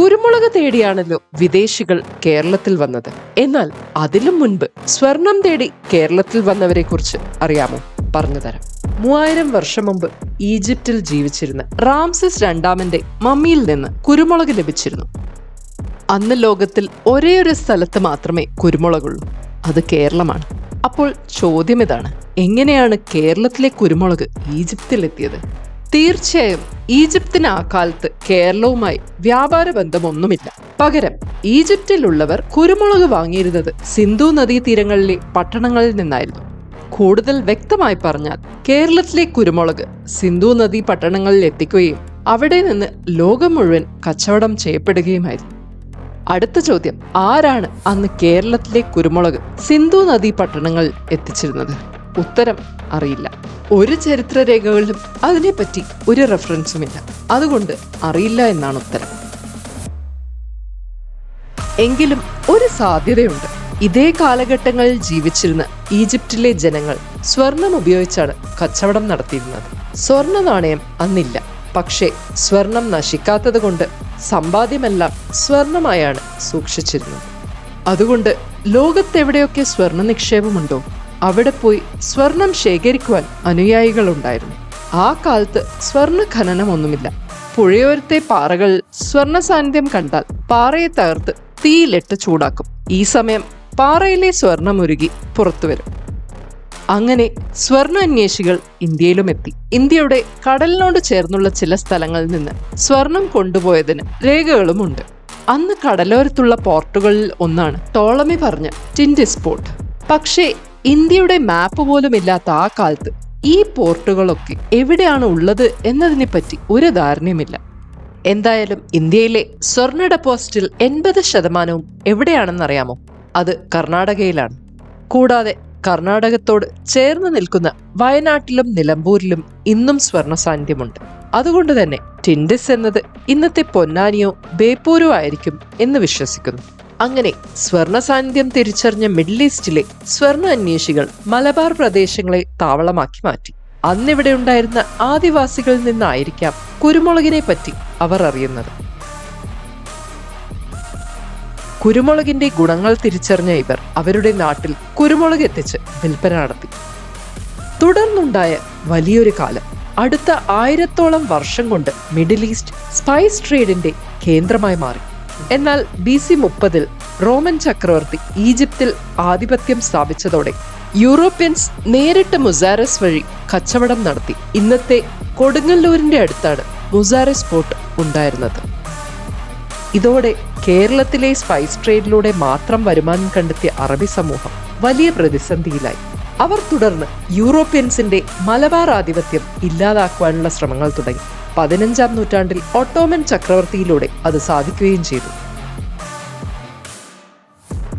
കുരുമുളക് തേടിയാണല്ലോ വിദേശികൾ കേരളത്തിൽ വന്നത്. എന്നാൽ അതിലും മുൻപ് സ്വർണം തേടി കേരളത്തിൽ വന്നവരെ കുറിച്ച് അറിയാമോ പറഞ്ഞുതരാം മൂവായിരം വർഷം മുമ്പ് ഈജിപ്തിൽ ജീവിച്ചിരുന്ന റാംസിസ് രണ്ടാമന്റെ മമ്മിയിൽ നിന്ന് കുരുമുളക് ലഭിച്ചിരുന്നു. അന്ന് ലോകത്തിൽ ഒരേ ഒരു സ്ഥലത്ത് മാത്രമേ കുരുമുളകുള്ളൂ. അത് കേരളമാണ്. അപ്പോൾ ചോദ്യം ഇതാണ്. എങ്ങനെയാണ് കേരളത്തിലെ കുരുമുളക് ഈജിപ്തിലെത്തിയത്? തീർച്ചയായും ഈജിപ്തിന് ആ കാലത്ത് കേരളവുമായി വ്യാപാര ബന്ധമൊന്നുമില്ല. പകരം ഈജിപ്തിലുള്ളവർ കുരുമുളക് വാങ്ങിയിരുന്നത് സിന്ധു നദീതീരങ്ങളിലെ പട്ടണങ്ങളിൽ നിന്നായിരുന്നു. കൂടുതൽ വ്യക്തമായി പറഞ്ഞാൽ കേരളത്തിലെ കുരുമുളക് സിന്ധു നദീ പട്ടണങ്ങളിൽ എത്തിക്കുകയും അവിടെ നിന്ന് ലോകം മുഴുവൻ കച്ചവടം ചെയ്യപ്പെടുകയുമായിരുന്നു. അടുത്ത ചോദ്യം ആരാണ് അന്ന് കേരളത്തിലെ കുരുമുളക് സിന്ധു നദീ പട്ടണങ്ങളിൽ എത്തിച്ചിരുന്നത്? ഉത്തരം അറിയില്ല. ഒരു ചരിത്രരേഖകളിലും അതിനെപ്പറ്റി ഒരു റെഫറൻസുമില്ല അതുകൊണ്ട് അറിയില്ല എന്നാണ് ഉത്തരം. എങ്കിലും ഒരു സാധ്യതയുണ്ട്. ഇതേ കാലഘട്ടങ്ങളിൽ ജീവിച്ചിരുന്ന ഈജിപ്തിലെ ജനങ്ങൾ സ്വർണം ഉപയോഗിച്ചാണ് കച്ചവടം നടത്തിയിരുന്നത്. സ്വർണ നാണയം അന്നില്ല. പക്ഷേ സ്വർണം നശിക്കാത്തത് കൊണ്ട് സമ്പാദ്യമെല്ലാം സ്വർണമായാണ് സൂക്ഷിച്ചിരുന്നത്. അതുകൊണ്ട് ലോകത്തെവിടെയൊക്കെ സ്വർണ നിക്ഷേപമുണ്ടോ അവിടെ പോയി സ്വർണം ശേഖരിക്കുവാൻ അനുയായികളുണ്ടായിരുന്നു. ആ കാലത്ത് സ്വർണ ഖനനമൊന്നുമില്ല പുഴയോരത്തെ പാറകൾ സ്വർണ സാന്നിധ്യം കണ്ടാൽ പാറയെ തകർത്ത് തീയിലിട്ട് ചൂടാക്കും. ഈ സമയം പാറയിലെ സ്വർണം ഉരുകി പുറത്തുവരും അങ്ങനെ സ്വർണ അന്വേഷികൾ ഇന്ത്യയിലും എത്തി ഇന്ത്യയുടെ കടലിനോട് ചേർന്നുള്ള ചില സ്ഥലങ്ങളിൽ നിന്ന് സ്വർണം കൊണ്ടുപോയതിന് രേഖകളുമുണ്ട്. അന്ന് കടലോരത്തുള്ള പോർട്ടുകളിൽ ഒന്നാണ് ടോളമി പറഞ്ഞ ടിൻഡിസ് പോർട്ട് പക്ഷേ ഇന്ത്യയുടെ മാപ്പ് പോലും ഇല്ലാത്ത ആ കാലത്ത് ഈ പോർട്ടുകളൊക്കെ എവിടെയാണ് ഉള്ളത് എന്നതിനെ പറ്റി ഒരു ധാരണയുമില്ല. എന്തായാലും ഇന്ത്യയിലെ സ്വർണ ഡെപ്പോസിറ്റിൽ എൺപത് ശതമാനവും എവിടെയാണെന്നറിയാമോ? അത് കർണാടകയിലാണ്. കൂടാതെ കർണാടകത്തോട് ചേർന്ന് നിൽക്കുന്ന വയനാട്ടിലും നിലമ്പൂരിലും ഇന്നും സ്വർണ സാന്നിധ്യമുണ്ട് അതുകൊണ്ട് തന്നെ ടിൻഡിസ് എന്നത് ഇന്നത്തെ പൊന്നാനിയോ ബേപ്പൂരോ ആയിരിക്കും എന്ന് വിശ്വസിക്കുന്നു. അങ്ങനെ സ്വർണ സാന്നിധ്യം തിരിച്ചറിഞ്ഞ മിഡിൽ ഈസ്റ്റിലെ സ്വർണ അന്വേഷികൾ മലബാർ പ്രദേശങ്ങളെ താവളമാക്കി മാറ്റി. അന്നിവിടെ ഉണ്ടായിരുന്ന ആദിവാസികളിൽ നിന്നായിരിക്കാം കുരുമുളകിനെ പറ്റി അവർ അറിയുന്നത്. കുരുമുളകിന്റെ ഗുണങ്ങൾ തിരിച്ചറിഞ്ഞ ഇവർ അവരുടെ നാട്ടിൽ കുരുമുളക് എത്തിച്ച് വിൽപ്പന നടത്തി. തുടർന്നുണ്ടായ വലിയൊരു കാലം. അടുത്ത ആയിരത്തോളം വർഷം കൊണ്ട് മിഡിൽ ഈസ്റ്റ് സ്പൈസ് ട്രേഡിന്റെ കേന്ദ്രമായി മാറി. എന്നാൽ ബി സി മുപ്പതിൽ റോമൻ ചക്രവർത്തി ഈജിപ്തിൽ ആധിപത്യം സ്ഥാപിച്ചതോടെ യൂറോപ്യൻസ് നേരിട്ട് മുസാരസ് വഴി കച്ചവടം നടത്തി. ഇന്നത്തെ കൊടുങ്ങല്ലൂരിന്റെ അടുത്താണ് മുസാരസ് പോർട്ട് ഉണ്ടായിരുന്നത്. ഇതോടെ കേരളത്തിലെ സ്പൈസ് ട്രേഡിലൂടെ മാത്രം വരുമാനം കണ്ടെത്തിയ അറബി സമൂഹം വലിയ പ്രതിസന്ധിയിലായി. അവർ തുടർന്ന് യൂറോപ്യൻസിന്റെ മലബാർ ആധിപത്യം ഇല്ലാതാക്കുവാനുള്ള ശ്രമങ്ങൾ തുടങ്ങി. പതിനഞ്ചാം നൂറ്റാണ്ടിൽ ഒട്ടോമൻ ചക്രവർത്തിയിലൂടെ അത് സാധിക്കുകയും ചെയ്തു.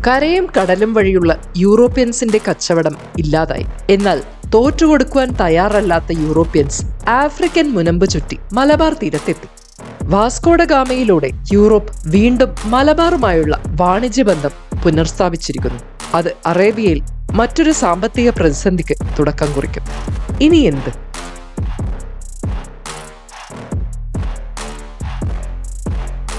കരയും കടലും വഴിയുള്ള യൂറോപ്യൻസിന്റെ കച്ചവടം ഇല്ലാതായി. എന്നാൽ തോറ്റുകൊടുക്കുവാൻ തയ്യാറല്ലാത്ത യൂറോപ്യൻസ് ആഫ്രിക്കൻ മുനമ്പ് ചുറ്റി മലബാർ തീരത്തെത്തി. വാസ്കോഡഗാമയിലൂടെ യൂറോപ്പ് വീണ്ടും മലബാറുമായുള്ള വാണിജ്യ ബന്ധം പുനർസ്ഥാപിച്ചിരിക്കുന്നു. അത് അറേബ്യയിൽ മറ്റൊരു സാമ്പത്തിക പ്രതിസന്ധിക്ക് തുടക്കം കുറിക്കും. ഇനി എന്ത്?